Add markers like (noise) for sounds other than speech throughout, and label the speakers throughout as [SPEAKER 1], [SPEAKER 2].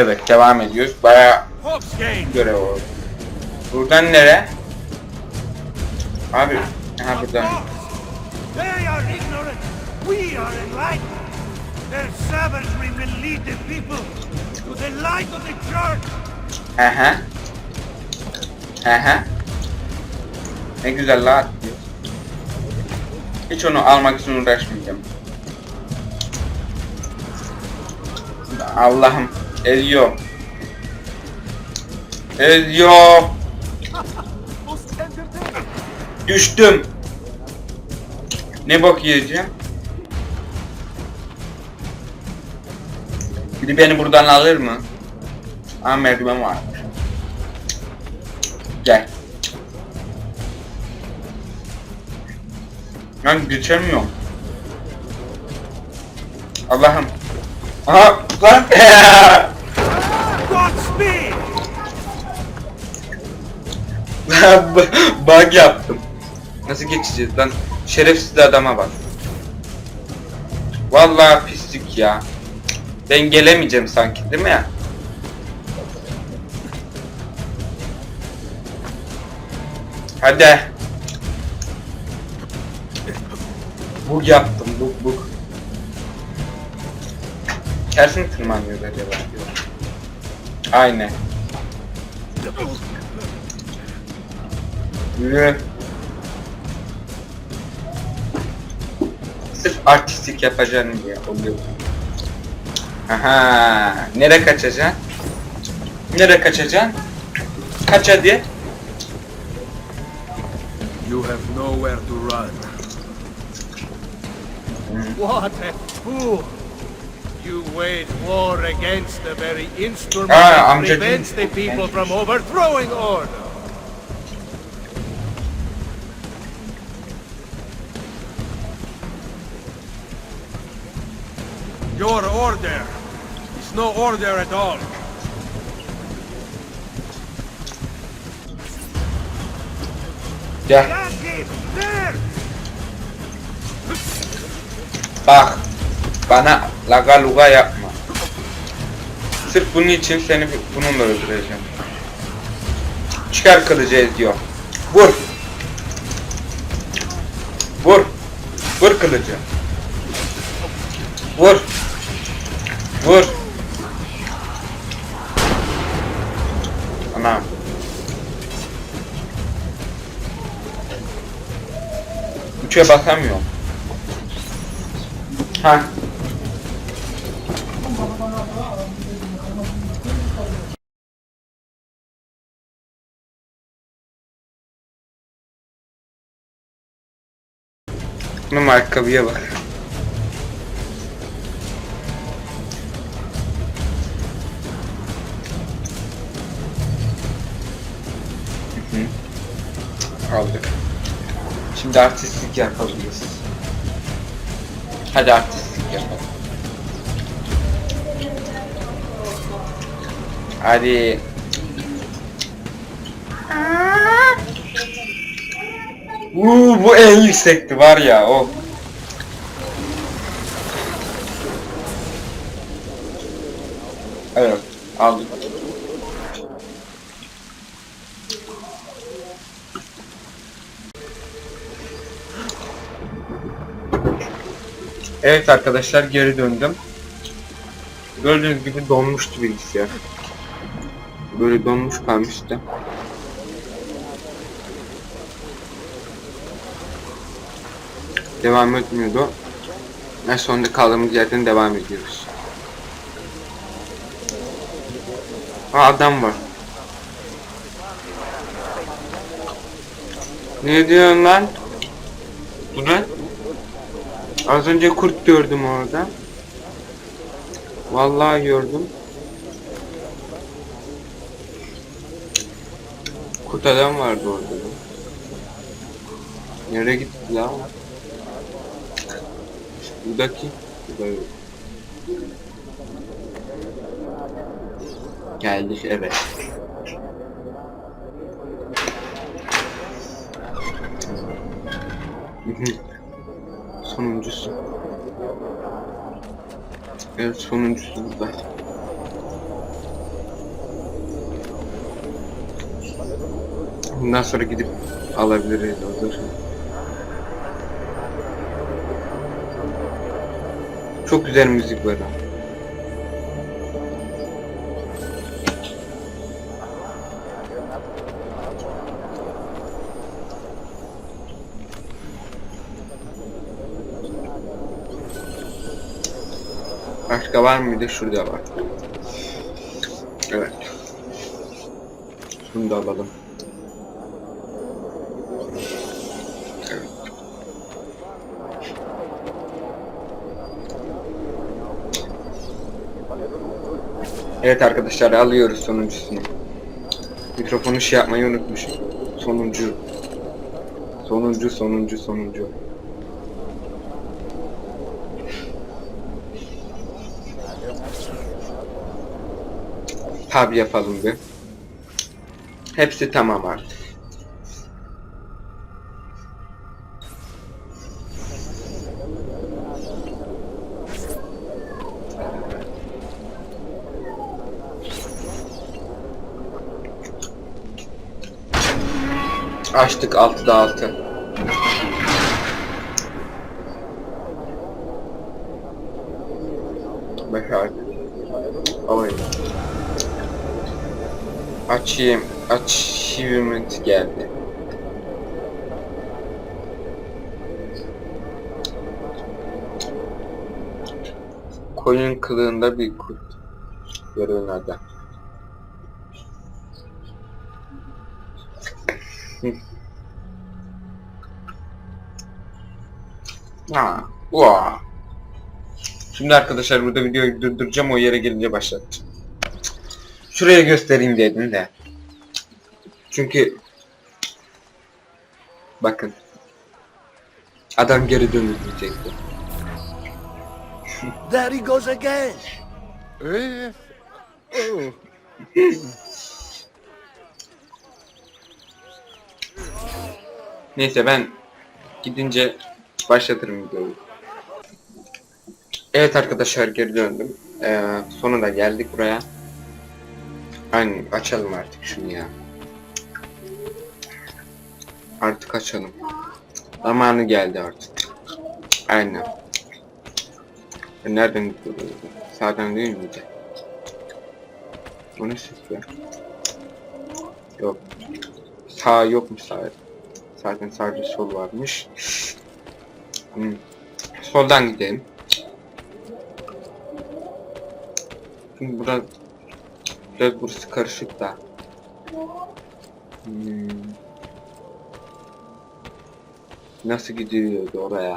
[SPEAKER 1] Evet devam ediyoruz. Baya görev oldu. Buradan nere? Abi. Ha buradan. Hı hı. Ne güzel la atlıyor. Hiç onu almak için uğraşmayacağım. Allah'ım eziyor. Eziyor. Düştüm. Ne bok yiyeceğim? Biri beni buradan alır mı? Aa merdiven var. Gel. Ben geçemiyorum. Allah'ım. Aha lan. (laughs) (laughs) Bug yaptım. Nasıl geçeceğiz lan? Şerefsiz adama bak. Vallahi pislik ya. Ben gelemeyeceğim sanki değil mi ya? Hadi. Bug yaptım bug bug. Tersine tırmanıyor acaba? Aynen. Yürü. Sırf artistik yapacaksın diye oluyor. Aha, nere kaçacaksın? Nere kaçacaksın? Kaç hadi.
[SPEAKER 2] You have nowhere to run.
[SPEAKER 3] What a fool! You wage war against the very instrument
[SPEAKER 1] Ah,
[SPEAKER 3] that prevents the people from overthrowing order.
[SPEAKER 2] Your order is no order at all.
[SPEAKER 1] Gel.
[SPEAKER 3] Got him! There!
[SPEAKER 1] Bak. Bana laga luga yapma. Sırf bunun için seni bununla öldüreceğim. Çıkar kılıcı diyor. Vur. Vur. Vur kılıcı. Vur. Vur. Anam. Üçe basamıyorum. Ha. Bunun ayakkabıya bak. Aldık. Şimdi artistlik yapabiliriz. Hadi artistlik yapalım. Hadi. Uuu bu en yüksekti var ya o. Evet aldık. Evet arkadaşlar geri döndüm. Gördüğünüz gibi donmuştu bilgisayar. Böyle donmuş kalmıştı. Devam etmiyordu. En sonunda kaldığımız yerden devam ediyoruz. Ha adam var. Ne diyorsun lan? Bu ne? Az önce kurt gördüm orada. Vallahi gördüm. Kurt adam vardı orada. Nereye gitti lan? Buradaki. Burada yok. Geldik evet. sonuncusu. Evet sonuncusu burada. Bundan sonra gidip alabiliriz hazır. Çok güzel müzik var. Başka var mıydı? Şurada var. Evet. Şunu da alalım. Evet. Evet arkadaşlar alıyoruz sonuncusunu. Mikrofonu şey yapmayı unutmuşum. Sonuncu. Sonuncu, sonuncu, sonuncu. Tab yapalım bir. Hepsi tamam artık. Açtık 6'da 6. Başardık. Oy. Açayım. Achievement geldi. Koyun kılığında bir kurt. Görevin Ha, vaa. Şimdi arkadaşlar burada videoyu durduracağım o yere gelince başlatacağım. Şuraya göstereyim dedim de. Çünkü bakın adam geri dönülecekti.
[SPEAKER 3] There he goes again.
[SPEAKER 2] Oh.
[SPEAKER 1] Neyse ben gidince başlatırım videoyu. Evet arkadaşlar geri döndüm. Ee, sonunda geldik buraya. Aynen açalım artık şunu ya. Artık açalım. Zamanı geldi artık. Aynen. E, Nereden gidiyordu? Sağdan değil miydi? O ne ses ya? Yok. Sağ yokmuş sağ. Zaten sadece sol varmış. Hmm. Soldan gidelim. Şimdi burada biraz burası karışık da. Hmm. Nasıl gidiyordu oraya?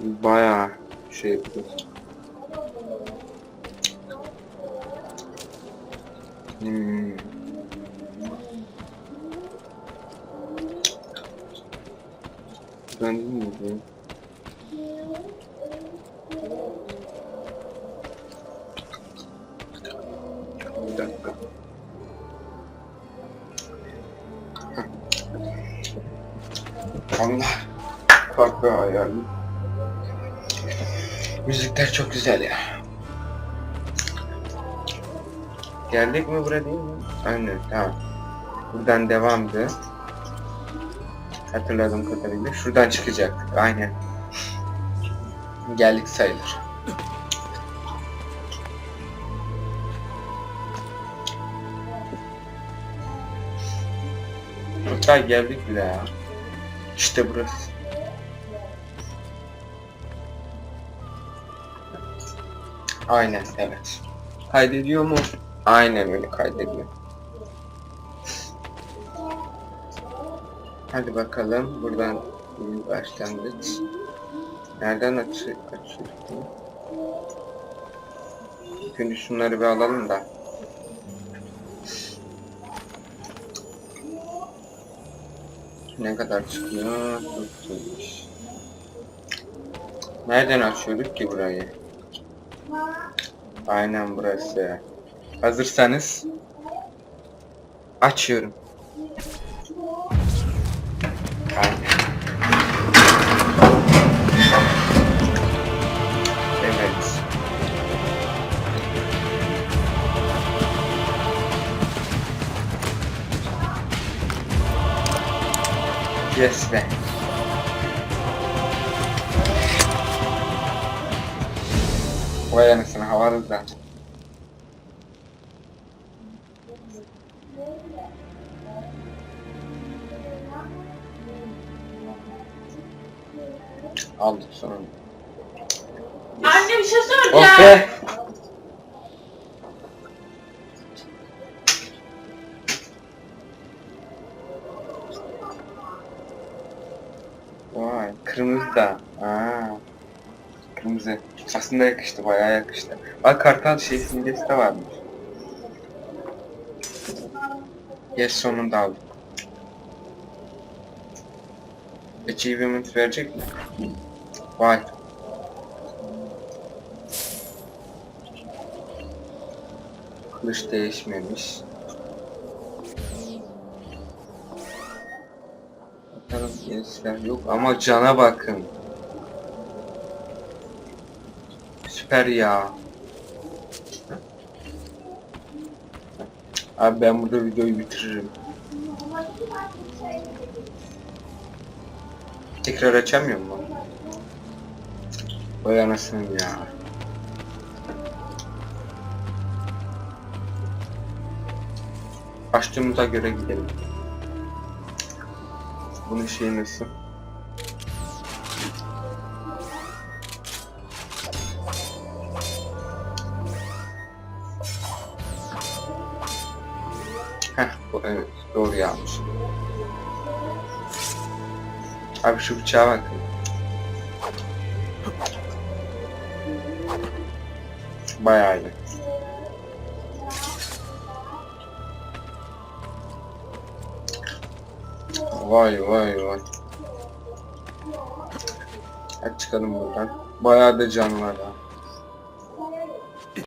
[SPEAKER 1] Bayağı şey burası. Hmm. Ben değil miyim? Bir dakika. Allah. Farklı ayarlı. Müzikler çok güzel ya. Geldik mi buraya değil mi? Aynen tamam. Buradan devamdı. Hatırladığım kadarıyla. Şuradan çıkacak. Aynen. Geldik sayılır. Hatta geldik bile ya. İşte burası. Aynen evet. Kaydediyor mu? Aynen öyle kaydediyor. Hadi bakalım buradan bir başlangıç. Nereden açı? İlk önce şunları bir alalım da. Ne kadar çıkıyor? 9'muş. Nereden açıyorduk ki burayı? Aynen burası. Hazırsanız açıyorum. Da. Aldık sonunda.
[SPEAKER 4] Anne bir şey
[SPEAKER 1] Oh
[SPEAKER 4] soracağım.
[SPEAKER 1] be! Vay kırmızı da. Aa, kırmızı. Aslında yakıştı bayağı yakıştı. Bak kartal şey simgesi de varmış. Yes sonunda aldım. Achievement verecek mi? Vay. Kılıç değişmemiş. Bakalım yeni yok ama cana bakın. Süper ya. Abi ben burada videoyu bitiririm. Tekrar açamıyor mu? Vay anasını ya. Açtığımıza göre gidelim. Bunun şeyi nasıl? Bu evet doğru yanlış. Abi şu bıçağa bakın. Bayağı iyi. Vay vay vay. Hadi çıkalım buradan. Bayağı da can var ha.